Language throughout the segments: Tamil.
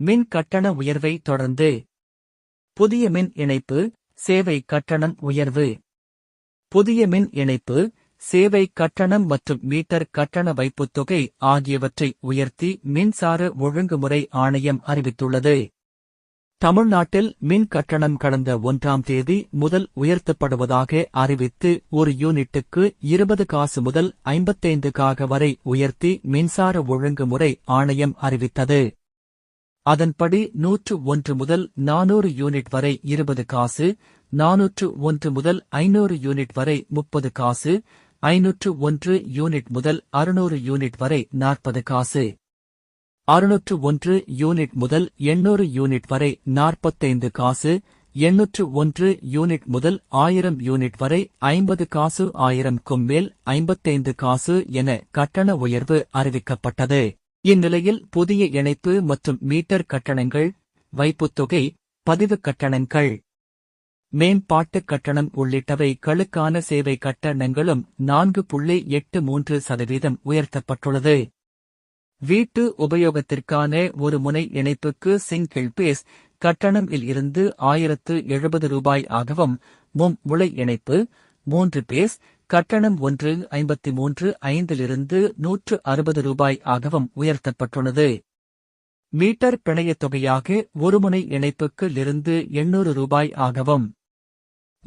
மின் கட்டண உயர்வை தொடர்ந்து. புதிய மின் இணைப்பு சேவை கட்டணம் உயர்வு. புதிய மின் இணைப்பு சேவை கட்டணம் மற்றும் மீட்டர் கட்டண வைப்புத் தொகை ஆகியவற்றை உயர்த்தி மின்சார ஒழுங்குமுறை ஆணையம் அறிவித்துள்ளது. தமிழ்நாட்டில் மின் கட்டணம் கடந்த ஒன்றாம் தேதி முதல் உயர்த்தப்படுவதாக அறிவித்து ஒரு யூனிட்டுக்கு இருபது காசு முதல் ஐம்பத்தைந்து காக வரை உயர்த்தி மின்சார ஒழுங்குமுறை ஆணையம் அறிவித்தது. அதன்படி நூற்று ஒன்று முதல் நானூறு யூனிட் வரை இருபது காசு நானூற்று ஒன்று முதல் ஐநூறு யூனிட் வரை முப்பது காசு ஐநூற்று ஒன்று யூனிட் முதல் அறுநூறு யூனிட் வரை நாற்பது காசு. அறுநூற்று ஒன்று யூனிட் முதல் எண்ணூறு யூனிட் வரை நாற்பத்தைந்து காசு எண்ணூற்று ஒன்று யூனிட் முதல் ஆயிரம் யூனிட் வரை ஐம்பது காசு ஆயிரம்க்கும் மேல் ஐம்பத்தைந்து காசு என கட்டண உயர்வு அறிவிக்கப்பட்டது. இந்நிலையில் புதிய இணைப்பு மற்றும் மீட்டர் கட்டணங்கள் வைப்புத்தொகை பதிவு கட்டணங்கள் மேம்பாட்டு கட்டணம் உள்ளிட்டவை களுக்கான சேவை கட்டணங்களும் நான்கு புள்ளி எட்டு மூன்று சதவீதம் உயர்த்தப்பட்டுள்ளது. வீட்டு உபயோகத்திற்கான ஒரு முனை இணைப்புக்கு சிங்கிள் பேஸ் கட்டணம் இல் இருந்து ஆயிரத்து எழுபது ரூபாய் ஆகவும் மும் முளை இணைப்பு மூன்று பேஸ் கட்டணம் ஒன்று ஐம்பத்தி மூன்று ஐந்திலிருந்து நூற்று அறுபது ரூபாய் ஆகவும் உயர்த்தப்பட்டுள்ளது. மீட்டர் பிணையத் தொகையாக ஒருமுனை இணைப்புக்கு இருந்து எண்ணூறு ரூபாய் ஆகவும்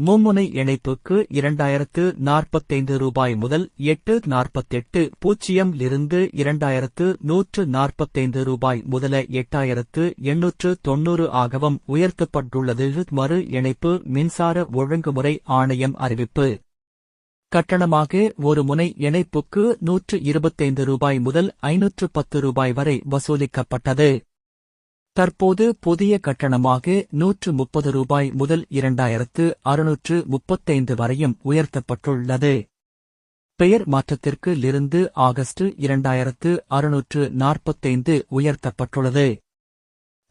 மும்முனை இணைப்புக்கு இரண்டாயிரத்து நாற்பத்தைந்து ரூபாய் முதல் எட்டு நாற்பத்தெட்டு பூஜ்ஜியம் இருந்து இரண்டாயிரத்து நூற்று நாற்பத்தைந்து ரூபாய் முதல எட்டாயிரத்து எண்ணூற்று தொன்னூறு ஆகவும் உயர்த்தப்பட்டுள்ளது. மறு இணைப்பு மின்சார ஒழுங்குமுறை ஆணையம் அறிவிப்பு. கட்டணமாக ஒரு முனை இணைப்புக்கு நூற்று இருபத்தைந்து ரூபாய் முதல் ஐநூற்று பத்து ரூபாய் வரை வசூலிக்கப்பட்டது. தற்போது புதிய கட்டணமாக நூற்று முப்பது ரூபாய் முதல் இரண்டாயிரத்து அறுநூற்று முப்பத்தைந்து வரையும் உயர்த்தப்பட்டுள்ளது. பெயர் மாற்றத்திற்கு இருந்து ஆகஸ்ட் இரண்டாயிரத்து அறுநூற்று நாற்பத்தைந்து உயர்த்தப்பட்டுள்ளது.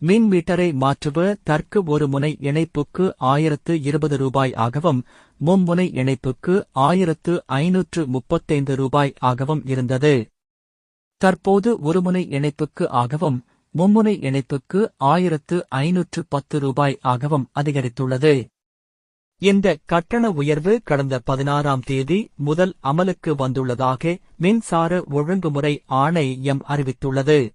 மின் மீட்டரை மாற்றுவ தற்கு ஒரு முனை இணைப்புக்கு ஆயிரத்து இருபது ரூபாய் ஆகவும் மும்முனை இணைப்புக்கு ஆயிரத்து ஐநூற்று முப்பத்தைந்து ரூபாய் ஆகவும் இருந்தது. தற்போது ஒருமுனை இணைப்புக்கு ஆகவும் மும்முனை இணைப்புக்கு ஆயிரத்து ஐநூற்று பத்து ரூபாய் ஆகவும் அதிகரித்துள்ளது. இந்த கட்டண உயர்வு கடந்த பதினாறாம் தேதி முதல் அமலுக்கு வந்துள்ளதாக மின்சார ஒழுங்குமுறை ஆணையம் அறிவித்துள்ளது.